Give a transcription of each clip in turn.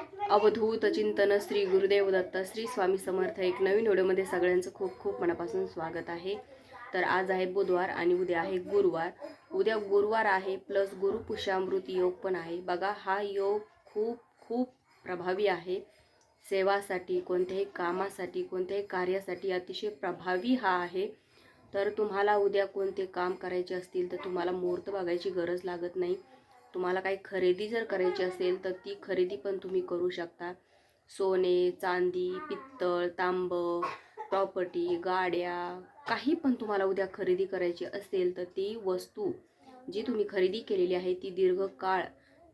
अवधूत चिंतन श्री गुरुदेव दत्त श्री स्वामी समर्थ एक नवीन व्हिडिओमध्ये सगळ्यांचं खूप खूप मनापासून स्वागत आहे. तर आज आहे बुधवार आणि उद्या आहे गुरुवार. उद्या गुरुवार आहे प्लस गुरुपुषामृत योग पण आहे. बघा हा योग खूप खूप प्रभावी आहे. सेवासाठी कोणत्याही कामासाठी कोणत्याही कार्यासाठी अतिशय प्रभावी हा आहे. तर तुम्हाला उद्या कोणते काम करायचे असतील तर तुम्हाला मुहूर्त बघायची गरज लागत नाही. तुम्हाला काही खरेदी जर करायची असेल तर ती खरेदी पण तुम्ही करू शकता. सोने चांदी पित्तळ तांब प्रॉपर्टी गाड्या काही पण तुम्हाला उद्या खरेदी करायची असेल तर ती वस्तू जी तुम्ही खरेदी केलेली आहे ती दीर्घकाळ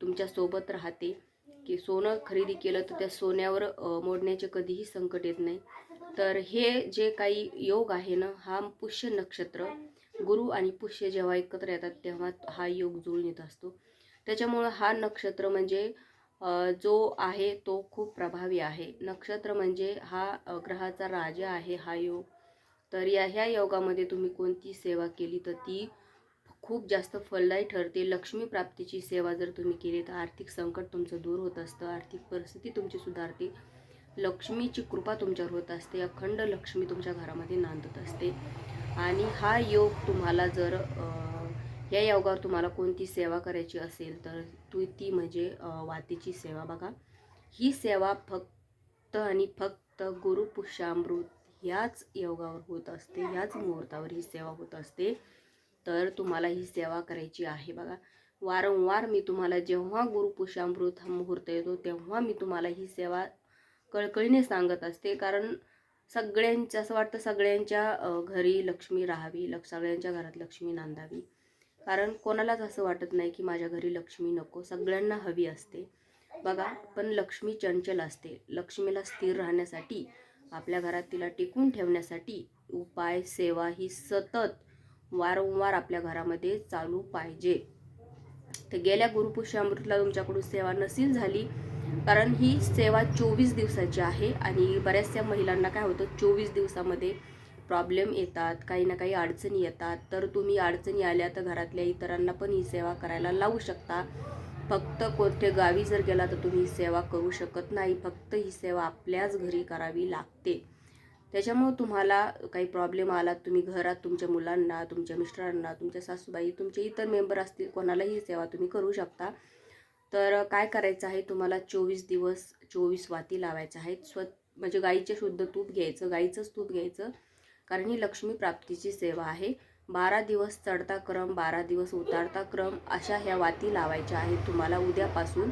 तुमच्यासोबत राहते. की सोनं खरेदी केलं तर त्या सोन्यावर मोडण्याचे कधीही संकट येत नाही. तर हे जे काही योग आहे ना हा पुष्य नक्षत्र गुरु आणि पुष्य जेव्हा एकत्र येतात तेव्हा हा योग जुळून येत असतो. त्याच्यामुळं हा नक्षत्र म्हणजे जो आहे तो खूप प्रभावी आहे. नक्षत्र म्हणजे हा ग्रहाचा राजा आहे हा योग. तर या ह्या योगामध्ये तुम्ही कोणती सेवा केली तर ती खूप जास्त फलदायी ठरते. लक्ष्मी प्राप्तीची सेवा जर तुम्ही केली तर आर्थिक संकट तुमचं दूर होत असतं आर्थिक परिस्थिती तुमची सुधारते लक्ष्मीची कृपा तुमच्यावर होत असते अखंड लक्ष्मी तुमच्या घरामध्ये नांदत असते. आणि हा योग तुम्हाला जर या योगावर तुम्हाला कोणती सेवा करायची असेल तर तू ती म्हणजे वातीची सेवा बघा. ही सेवा फक्त आणि फक्त गुरुपुष्यामृत ह्याच योगावर होत असते ह्याच मुहूर्तावर ही सेवा होत असते. तर तुम्हाला ही सेवा करायची आहे बघा. वारंवार मी तुम्हाला जेव्हा गुरुपुष्यामृत हा मुहूर्त येतो तेव्हा मी तुम्हाला ही सेवा कळकळीने सांगत असते. कारण सगळ्यांच्या असं वाटतं सगळ्यांच्या घरी लक्ष्मी राहावी लक्ष सगळ्यांच्या घरात लक्ष्मी नांदावी. कारण कोणालाच असं वाटत नाही की माझ्या घरी लक्ष्मी नको सगळ्यांना हवी असते. बघा पण लक्ष्मी चंचल असते. लक्ष्मीला स्थिर राहण्यासाठी आपल्या घरात तिला टिकून ठेवण्यासाठी उपाय सेवा ही सतत वारंवार आपल्या घरामध्ये चालू पाहिजे. तर गेल्या गुरुपुष्यामृतला तुमच्याकडून सेवा नसील झाली कारण ही सेवा चोवीस दिवसाची आहे आणि बऱ्याचशा महिलांना काय होतं चोवीस दिवसामध्ये प्रॉब्लेम येतात काही ना काही अडचणी येतात तर तुम्ही अडचणी आल्या तर घरातल्या इतरांना पण ही सेवा करायला लावू शकता. फक्त कोणत्या गावी जर गेला तर तुम्ही ही सेवा करू शकत नाही फक्त ही सेवा आपल्याच घरी करावी लागते. त्याच्यामुळं तुम्हाला काही प्रॉब्लेम आला तुम्ही घरात तुमच्या मुलांना तुमच्या मिस्टरांना तुमच्या सासूबाई तुमचे इतर मेंबर असतील कोणालाही सेवा तुम्ही करू शकता. तर काय करायचं आहे तुम्हाला चोवीस दिवस चोवीस वाती लावायच्या आहेत. स्व म्हणजे गाईचे शुद्ध तूप घ्यायचं गाईचंच तूप घ्यायचं. कारण ही लक्ष्मी प्राप्तीची सेवा आहे. बारा दिवस चढता क्रम बारा दिवस उतारता क्रम अशा ह्या वाती लावायच्या आहेत तुम्हाला उद्यापासून.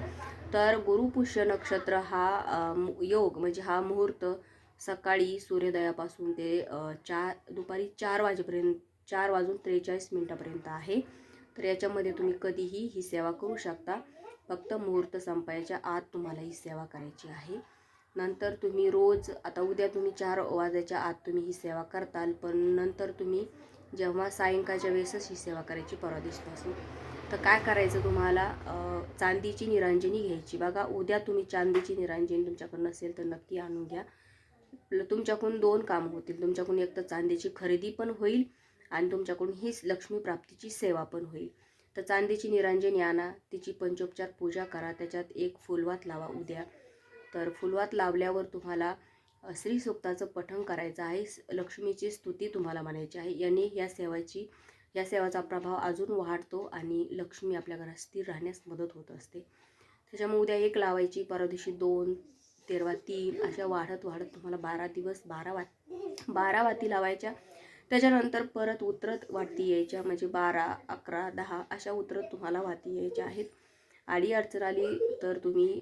तर गुरुपुष्य नक्षत्र हा मु- योग म्हणजे हा मुहूर्त सकाळी सूर्योदयापासून ते चार दुपारी चार वाजेपर्यंत चार वाजून त्रेचाळीस मिनटापर्यंत आहे. तर याच्यामध्ये तुम्ही कधीही ही सेवा करू शकता. फक्त मुहूर्त संपायच्या आत तुम्हाला ही सेवा करायची आहे. नंतर तुम्ही रोज आता उद्या तुम्ही चार वाजायच्या आत तुम्ही ही सेवा करताल पण नंतर तुम्ही जेव्हा सायंकाळच्या वेळेसच ही सेवा करायची परवा दिवसपासून. तर काय करायचं तुम्हाला? चांदीची निरांजनी घ्यायची. बघा उद्या तुम्ही चांदीची निरांजनी तुमच्याकडून नसेल तर नक्की आणून घ्या. तुमच्याकडून दोन कामं होतील. तुमच्याकडून एक तर चांदीची खरेदी पण होईल आणि तुमच्याकडून ही लक्ष्मी प्राप्तीची सेवा पण होईल. तर चांदीची निरांजनी आणा तिची पंचोपचार पूजा करा त्याच्यात एक फुलवात लावा उद्या. तर फुलवात लावल्यावर तुम्हाला श्री श्रीसूक्ताचं पठण करायचं आहे. लक्ष्मीची स्तुती तुम्हाला म्हणायची आहे. याने या सेवाची या सेवाचा प्रभाव अजून वाढतो आणि लक्ष्मी आपल्या घरात स्थिर राहण्यास मदत होत असते. त्याच्यामुळे उद्या एक लावायची परवा दिवशी दोन तेरवा तीन अशा वाढत वाढत तुम्हाला बारा दिवस बारा वा बारा वाती लावायच्या. त्याच्यानंतर परत उतरत वाती यायच्या म्हणजे बारा अकरा दहा अशा उतरत तुम्हाला वाती यायच्या आहेत. आडी अडचण आली तर तुम्ही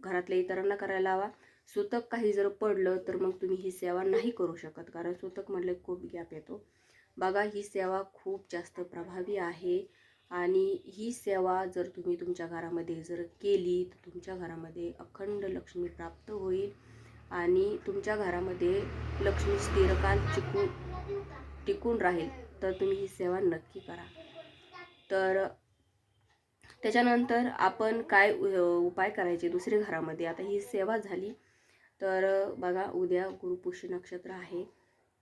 घरातल्या इतरांना करायला लावा. सुतक काही जर पडलं तर मग तुम्ही ही सेवा नाही करू शकत कारण सुतक म्हटलं खूप गॅप येतो. बघा ही सेवा खूप जास्त प्रभावी आहे आणि ही सेवा जर तुम्ही तुमच्या घरामध्ये जर केली तर तुमच्या घरामध्ये अखंड लक्ष्मी प्राप्त होईल आणि तुमच्या घरामध्ये लक्ष्मी स्थिरकाल टिकून टिकून राहील तर तुम्ही ही सेवा नक्की करा. तर त्याच्यानंतर आपण काय उपाय करायचे दुसरे घरामध्ये? आता ही सेवा झाली. तर बघा उद्या गुरुपुष्य नक्षत्र आहे.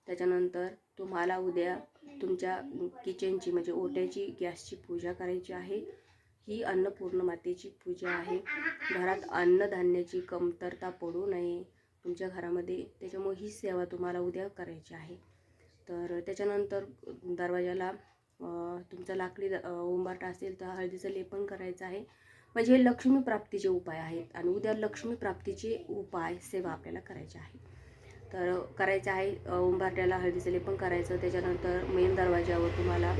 त्याच्यानंतर तुम्हाला उद्या तुमच्या किचनची म्हणजे ओट्याची गॅसची पूजा करायची आहे. ही अन्नपूर्ण मातेची पूजा आहे. घरात अन्नधान्याची कमतरता पडू नये तुमच्या घरामध्ये. त्याच्यामुळे ही सेवा तुम्हाला उद्या करायची आहे. तर त्याच्यानंतर दरवाजाला तुमचा लाकडी द- उंबारटा असेल तर हळदीचं लेपन करायचं आहे. म्हणजे हे लक्ष्मी प्राप्तीचे उपाय आहेत आणि उद्या लक्ष्मी प्राप्तीचे उपाय सेवा आपल्याला करायचे आहे. तर करायचं आहे उंबारट्याला हळदीचं लेपन करायचं त्याच्यानंतर मेन दरवाजावर तुम्हाला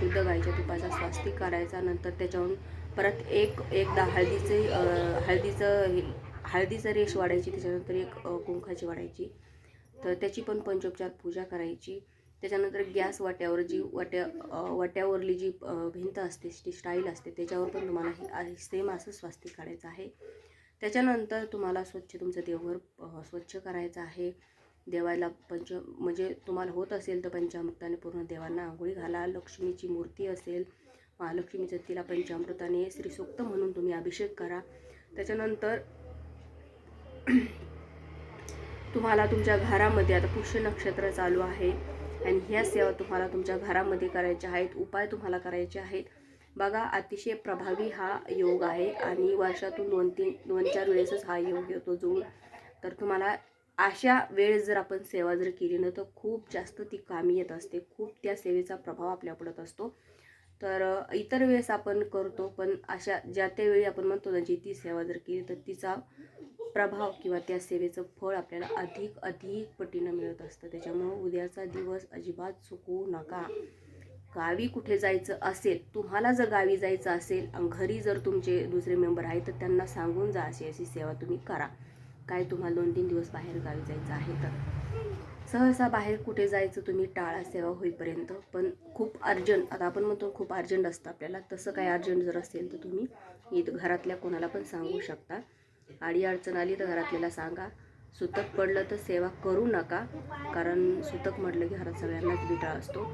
शुद्ध गाईच्या तुपाचा स्वास्तिक करायचा नंतर त्याच्याहून परत एक एकदा हळदीचे हळदीचं हे हळदीचं रेश वाढायची त्याच्यानंतर एक कुंखाची वाढायची. तर त्याची पण पंचोपचार पूजा करायची. त्याच्यानंतर गॅस वाट्यावर जी वाट्या वाट्यावरली जी भिंत असते ती स्टाईल असते त्याच्यावर पण तुम्हाला हे सेम असं स्वास्तिक काढायचं आहे. त्याच्यानंतर तुम्हाला स्वच्छ तुमचं देवघर स्वच्छ करायचं आहे. देवाला पंच म्हणजे तुम्हाला होत असेल तर पंचामृताने पूर्ण देवांना आंघोळी घाला. लक्ष्मीची मूर्ती असेल महालक्ष्मीचं तिला पंचामृताने श्रीसूक्त म्हणून तुम्ही अभिषेक करा. त्याच्यानंतर तुम्हाला तुमच्या घरामध्ये आता पुष्य नक्षत्र चालू आहे. आणि ह्या सेवा तुम्हाला तुमच्या घरामध्ये करायच्या आहेत उपाय तुम्हाला करायचे आहेत. बघा अतिशय प्रभावी हा योग आहे आणि वर्षातून दोन तीन दोन चार वेळेसच हा योग येतो जुळून. तर तुम्हाला अशा वेळेस जर आपण सेवा जर केली ना तर खूप जास्त ती कामी येत असते. खूप त्या सेवेचा प्रभाव आपल्या पडत असतो. तर इतर वेळेस आपण करतो पण अशा ज्या त्या वेळी आपण म्हणतो ना जी ती सेवा जर केली तर तिचा प्रभाव किंवा त्या सेवेचं फळ आपल्याला अधिक अधिक पटीनं मिळत असतं. त्याच्यामुळं उद्याचा दिवस अजिबात चुकवू नका. गावी कुठे जायचं असेल तुम्हाला जर गावी जायचं असेल आणि घरी जर तुमचे दुसरे मेंबर आहेत तर त्यांना सांगून जा अशी अशी सेवा तुम्ही करा. काय तुम्हाला दोन तीन दिवस बाहेर गावी जायचं आहे तर? सहसा बाहेर कुठे जायचं तुम्ही टाळा सेवा होईपर्यंत पण खूप अर्जंट आता आपण म्हणतो खूप अर्जंट असतं आपल्याला तसं काही अर्जंट जर असेल तर तुम्ही इथं घरातल्या कोणाला पण सांगू शकता. आडी अडचण आली तर घरातल्याला सांगा. सुतक पडलं तर सेवा करू नका कारण सुतक म्हटलं की घरात सगळ्यांनाच बिटाळ असतो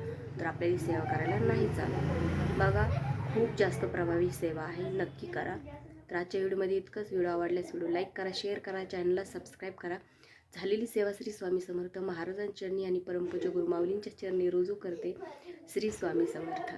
तर आपल्याला सेवा करायला नाही चालत. बघा खूप जास्त प्रभावी सेवा आहे नक्की करा. तर आजच्या व्हिडिओमध्ये इतकंच व्हिडिओ आवडल्यास व्हिडिओ लाईक करा शेअर करा चॅनलला सबस्क्राईब करा. झालेली सेवा श्री स्वामी समर्थ महाराजांच्या चरणी आणि परमपूज्य गुरुमाऊलींच्या चरणी रुजू करते श्री स्वामी समर्थ.